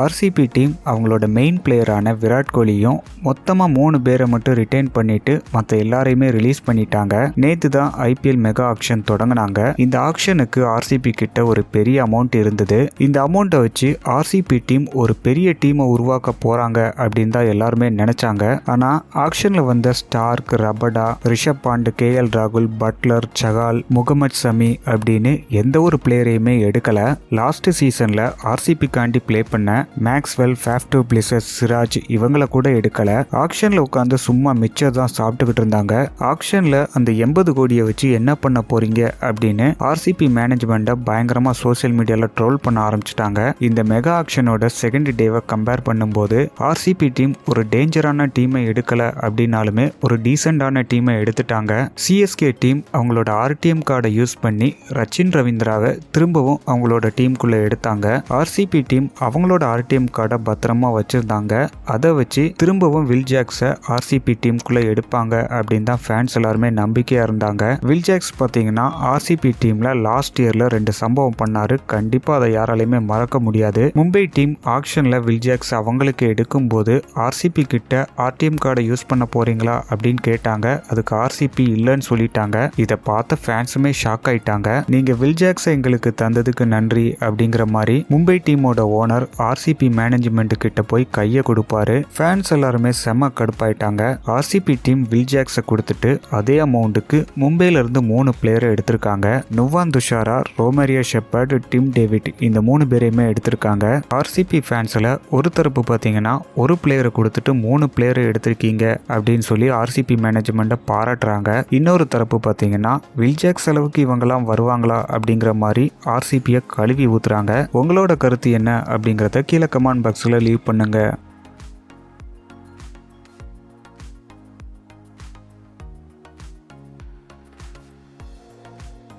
RCB team அவங்களோட main பிளேயரான விராட் கோலியும் மொத்தமாக மூணு பேரை மட்டும் ரிட்டைன் பண்ணிட்டு மற்ற எல்லாரையுமே ரிலீஸ் பண்ணிட்டாங்க. நேற்று தான் ஐபிஎல் மெகா ஆக்ஷன் தொடங்கினாங்க. இந்த ஆக்ஷனுக்கு ஆர்சிபி கிட்ட ஒரு பெரிய அமௌண்ட் இருந்தது. இந்த அமௌண்ட்டை வச்சு ஆர்சிபி டீம் ஒரு பெரிய டீமை உருவாக்க போறாங்க அப்படின்னு தான் எல்லாருமே நினைச்சாங்க. ஆனால் ஆக்ஷனில் வந்த Starc Rabada Rishabh Pant K L ராகுல் பட்லர் சகால் முகமது சமி அப்படின்னு எந்த ஒரு பிளேயரையுமே எடுக்கல. லாஸ்ட் சீசன்ல ஆர்சிபி காண்டி ப்ளே பண்ண மேக்ஸ்வெல் ஃபேஃப்டோ பிளிசஸ் சிராஜ் இவங்கள கூட எடுக்கல. ஆக்ஷன்ல உட்காந்து சும்மா மிச்சர் தான் சாப்பிட்டுக்கிட்டு இருந்தாங்க. ஆக்ஷன்ல அந்த எண்பது கோடியை வச்சு என்ன பண்ண போறீங்க அப்படின்னு ஆர்சிபி மேனேஜ்மெண்ட்டை பயங்கரமா சோஷியல் மீடியால ட்ரோல் பண்ண ஆரம்பிச்சிட்டாங்க. இந்த மெகா ஆக்ஷனோட செகண்ட் டேவை கம்பேர் பண்ணும்போது ஆர்சிபி டீம் ஒரு டேஞ்சரான டீமை எடுக்கல அப்படின்னாலுமே ஒரு டீசெண்டான டீமை எடுத்துட்டாங்க. சிஎஸ்கே டீம் அவங்களோட ஆர்டிஎம் கார்டை யூஸ் பண்ணி ரச்சின் ரவீந்திராவை திரும்பவும் அவங்களோட டீமுக்குள்ள எடுத்தாங்க. ஆர்சிபி டீம் அவங்களோட ஆர்டிஎம் கார்டை பத்திரமா வச்சுருந்தாங்க. அதை வச்சு திரும்பவும் வில் ஜாக்ஸை ஆர்சிபி டீமுக்குள்ளே எடுப்பாங்க அப்படின்னு தான் ஃபேன்ஸ் எல்லாருமே நம்பிக்கையாக இருந்தாங்க. வில் ஜாக்ஸ் பார்த்தீங்கன்னா ஆர்சிபி டீமில் லாஸ்ட் இயரில் ரெண்டு சம்பவம் பண்ணார். கண்டிப்பாக அதை யாராலையுமே மறக்க முடியாது. மும்பை டீம் ஆக்ஷனில் வில் ஜாக்ஸ் அவங்களுக்கு எடுக்கும்போது ஆர்சிபி கிட்ட ஆர்டிஎம் கார்டை யூஸ் பண்ண போகிறீங்களா அப்படின்னு கேட்டாங்க. அதுக்கு ஆர்சிபி இல்லைன்னு சொல்லிட்டாங்க. இதை பார்த்த ஃபேன்ஸுமே ஷாக் ஆயிட்டாங்க. நீங்கள் வில்ஜாக்ஸை எங்களுக்கு தந்ததுக்கு நன்றி அப்படிங்கிற மாதிரி மும்பை டீமோட ஓனர் ஆர்சிபி மேனேஜ்மெண்ட் கிட்ட போய் கையை கொடுப்பாரு. ஃபேன்ஸ் எல்லாருமே செம கடுப்பாயிட்டாங்க. ஆர்சிபி டீம் வில் ஜாக்ஸை கொடுத்துட்டு அதே அமௌண்ட்டுக்கு மும்பையில இருந்து மூணு பிளேயரை எடுத்திருக்காங்க. Nuwan Thushara Romario Shepherd Tim David இந்த மூணு பேரையுமே எடுத்திருக்காங்க. ஆர்சிபி ஃபேன்ஸில் ஒரு தரப்பு பார்த்தீங்கன்னா ஒரு பிளேயரை கொடுத்துட்டு மூணு பிளேயரை எடுத்திருக்கீங்க அப்படின்னு சொல்லி ஆர்சிபி மேனேஜ்மெண்ட்டை பாராட்டுறாங்க. இன்னொரு தரப்பு பார்த்தீங்கன்னா வில்ஜாக்ஸ் அளவுக்கு இவங்கெல்லாம் வருவாங்களா அப்படிங்கிற மாதிரி ஆர்சிபியை கழுவி ஊத்துறாங்க. உங்களோட கருத்து என்ன அப்படிங்கிறத கீழே கமெண்ட் பாக்ஸில் லீவ் பண்ணுங்க.